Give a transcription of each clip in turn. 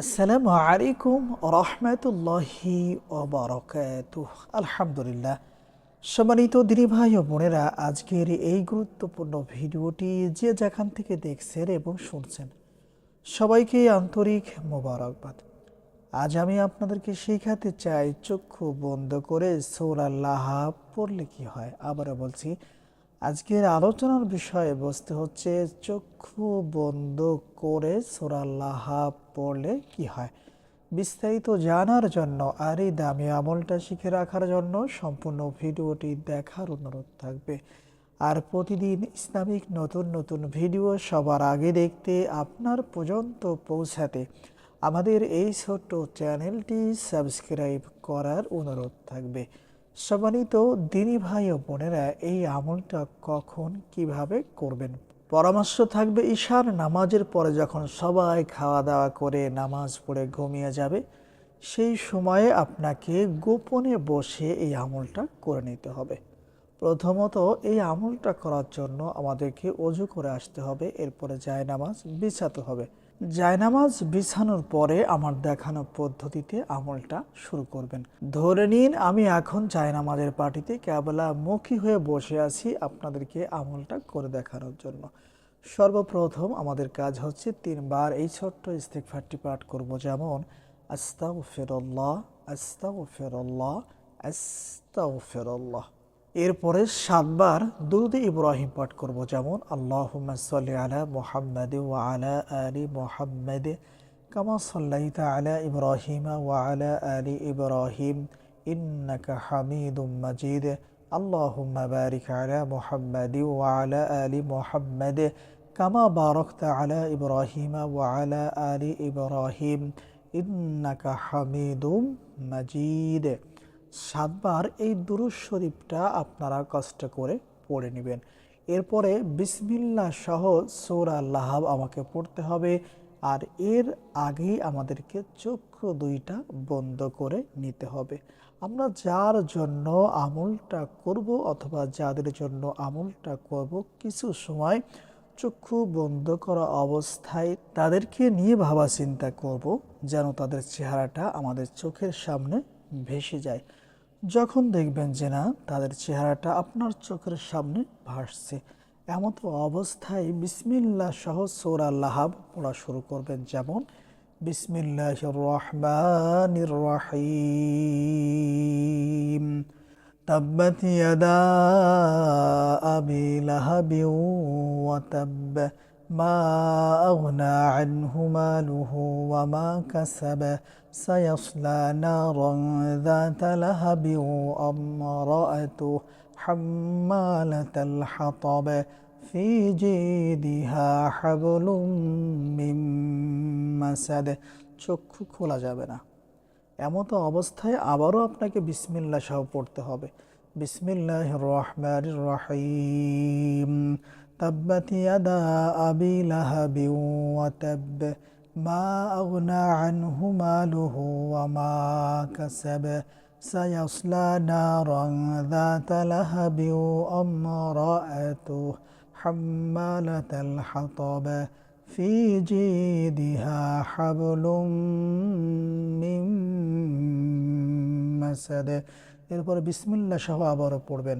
আসসালামু আলাইকুম রহমতুল্লাহি ওবরকাত আলহামদুলিল্লাহ। সম্মানিত দিনী ভাই ও বোনেরা, আজকের এই গুরুত্বপূর্ণ ভিডিওটি যে যেখান থেকে দেখছেন এবং শুনছেন, সবাইকে আন্তরিক মোবারকবাদ। আজ আমি আপনাদেরকে শেখাতে চাই, চক্ষু বন্ধ করে সৌরাল্লাহ পড়লে কি হয়? আবারও বলছি আজকের আলোচনার বিষয়ে বসতে হচ্ছে চক্ষু বন্ধ করে সোরাল্লাহ পড়লে কি হয়? বিস্তারিত জানার জন্য আর এই দামি আমলটা শিখে রাখার জন্য সম্পূর্ণ ভিডিওটি দেখার অনুরোধ থাকবে। আর প্রতিদিন ইসলামিক নতুন নতুন ভিডিও সবার আগে দেখতে আপনার পর্যন্ত পৌঁছাতে আমাদের এই ছোট্ট চ্যানেলটি সাবস্ক্রাইব করার অনুরোধ থাকবে। সম্মানিত দিনী ভাই ও বোনেরা এই আমলটা কখন কীভাবে করবেন? পরামর্শ থাকবে ঈশার, নামাজের পরে যখন সবাই খাওয়া দাওয়া করে নামাজ পড়ে ঘুমিয়ে যাবে, সেই সময়ে আপনাকে গোপনে বসে এই আমলটা করে নিতে হবে। প্রথমত এই আমলটা করার জন্য আমাদেরকে অজু করে আসতে হবে, এরপরে যায় নামাজ বিছাতে হবে। জায়নামাজ বিছানোর পরে আমার দেখানো পদ্ধতিতে আমলটা শুরু করবেন। ধরে নিন আমি এখন জায়নামাজের পার্টিতে কেবলা মুখী হয়ে বসে আছি আপনাদেরকে আমলটা করে দেখানোর জন্য। সর্বপ্রথম আমাদের কাজ হচ্ছে তিনবার এই ছোট্ট ইস্তেকফারটি পাঠ করব। যেমন আস্তাউ ফেরল্লাহ আস্তাউ ফেরল্লাহ আস্তাউ ফেরল্লাহ এরপরে সাতবার দুরুদে ইব্রাহিম পাঠ করব যেমন আল্লাহ সাল্লি আলা মোহাম্মদ ওয়া আলা আলি মোহাম্মদ কামা সাল্লাইতা আলা ইব্রাহিম ওয়া আলা আলি ইব্রাহিম ইন্নাকা হামিদুম মাজিদ اللهم بارك على محمد وعلى آل محمد كما باركت على إبراهيم وعلى آل إبراهيم إنك حميد مجيد সাতবার এই দুরুজ শরীফটা আপনারা কষ্ট করে পড়ে নেবেন। এরপরে বিসমিল্লা সহ সৌরা লাহাব আমাকে পড়তে হবে আর এর আগেই আমাদেরকে চক্ষু দুইটা বন্ধ করে নিতে হবে। আমরা যার জন্য আমলটা করব অথবা যাদের জন্য আমলটা করব কিছু সময় চক্ষু বন্ধ করা অবস্থায় তাদেরকে নিয়ে ভাবা চিন্তা করব যেন তাদের চেহারাটা আমাদের চোখের সামনে ভেসে যায়। যখন দেখবেন যে না তাদের চেহারাটা আপনার চোখের সামনে ভাসছে এমত অবস্থায় বিসমিল্লা সহ সৌরা লাহাব পড়া শুরু করবেন যেমন বিসমিল্লাহ রহমান রহিম تبت يدا أبي لهب وتب ما أغنى عنه ماله وما كسب سيصلى نارا ذات لهب وامرأته حمالة الحطب في جيدها حبل من مسد চক্ষু খোলা যাবে না এমত অবস্থায় আবারও আপনাকে বিসমিল্লা সহ পড়তে হবে বিসমিল্লাহ রহমান রহিম تبت يدا أبي لهب وتب ما أغنى عنه ماله وما كسب سيصلى نارا ذات لهب وامرأته حمالة الحطب في جيدها حبل من مسد এরপর বিসমিল্লা সহ আবারও পড়বেন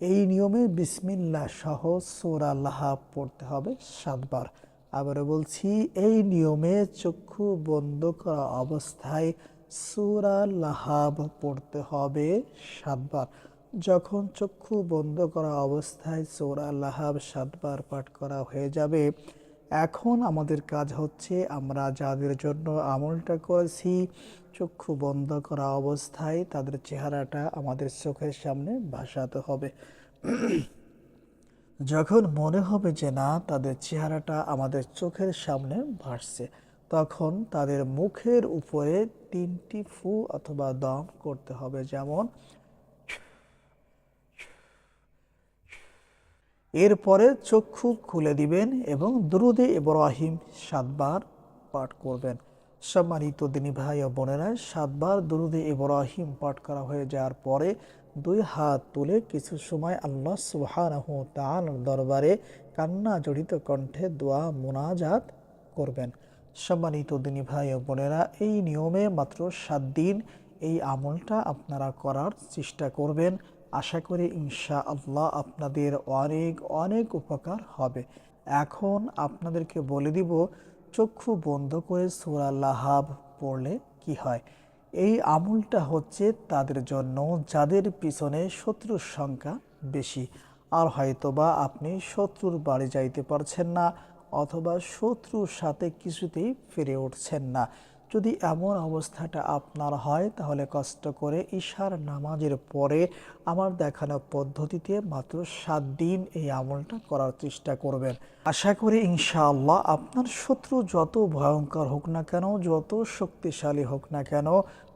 এই নিয়মে বিসমিল্লা সহ সোরা লাহাব পড়তে হবে সাতবার। আবারও বলছি, এই নিয়মে চক্ষু বন্ধ করা অবস্থায় সুরা লাহাব পড়তে হবে সাতবার। যখন চক্ষু বন্ধ করা অবস্থায় সোরা লাহাব সাতবার পাঠ করা হয়ে যাবে এখন আমাদের কাজ হচ্ছে আমরা যাদের জন্য আমলটা করেছি, চক্ষু বন্ধ করা অবস্থায় তাদের চেহারাটা আমাদের চোখের সামনে ভাসাতে হবে। যখন মনে হবে যে না, তাদের চেহারাটা আমাদের চোখের সামনে ভাসছে, তখন তাদের মুখের উপরে তিনটি ফু অথবা দম করতে হবে। যেমন এরপরে চক্ষু খুলে দিবেন এবং দুরুদে ইব্রাহিম সাতবার পাঠ করবেন। সম্মানিত দিনী ভাই ও বোনেরা, সাতবার দুরুদে ইব্রাহিম পাঠ করা হয়ে যাওয়ার পরে দুই হাত তুলে কিছু সময় আল্লাহ সুবহানাহু দরবারে কান্না জড়িত কণ্ঠে দোয়া মোনাজাত করবেন। সম্মানিত দিনী ভাই ও বোনেরা, এই নিয়মে মাত্র সাত দিন এই আমলটা আপনারা করার চেষ্টা করবেন। আশা করি ইনশা আল্লাহ আপনাদের অনেক অনেক উপকার হবে। এখন আপনাদেরকে বলে দিব, চক্ষু বন্ধ করে সুরা লাহাব পড়লে কি হয়? এই আমলটা হচ্ছে তাদের জন্য, যাদের পিছনে শত্রুর সংখ্যা বেশি। আর হয়তোবা আপনি শত্রুর বাড়ি যাইতে পারছেন না, অথবা শত্রুর সাথে কিছুতেই ফিরে উঠছেন না। যদি এমন অবস্থাটা আপনার হয়, তাহলে কষ্ট করে ঈশার নামাজের পরে আমার দেখানো পদ্ধতিতে মাত্র সাত দিন এই আমলটা করার চেষ্টা করবেন। আশা করি ইনশাআল্লাহ আপনার শত্রু যত ভয়ঙ্কর হোক না কেন, যত শক্তিশালী হোক না কেন,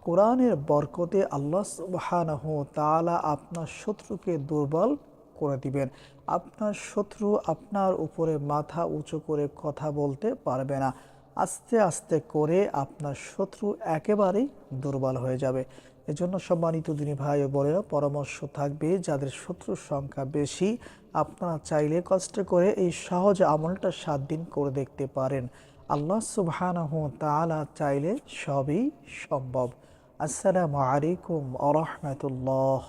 কোরআনের বরকতে আল্লাহ সুবহানাহু তাআলা আপনার শত্রুকে দুর্বল করে দিবেন। আপনার শত্রু আপনার উপরে মাথা উঁচু করে কথা বলতে পারবে না। আস্তে আস্তে করে আপনার শত্রু একেবারেই দুর্বল হয়ে যাবে। এজন্য সম্মানিত দিনী ভাই ও বোনেরা, পরামর্শ থাকবে যাদের শত্রুর সংখ্যা বেশি, আপনারা চাইলে কষ্ট করে এই সহজ আমলটা সাত দিন করে দেখতে পারেন। আল্লাহ সুবহানাহু তাআলা চাইলে সবই সম্ভব। আসসালামু আলাইকুম আ রহমতুল্লাহ।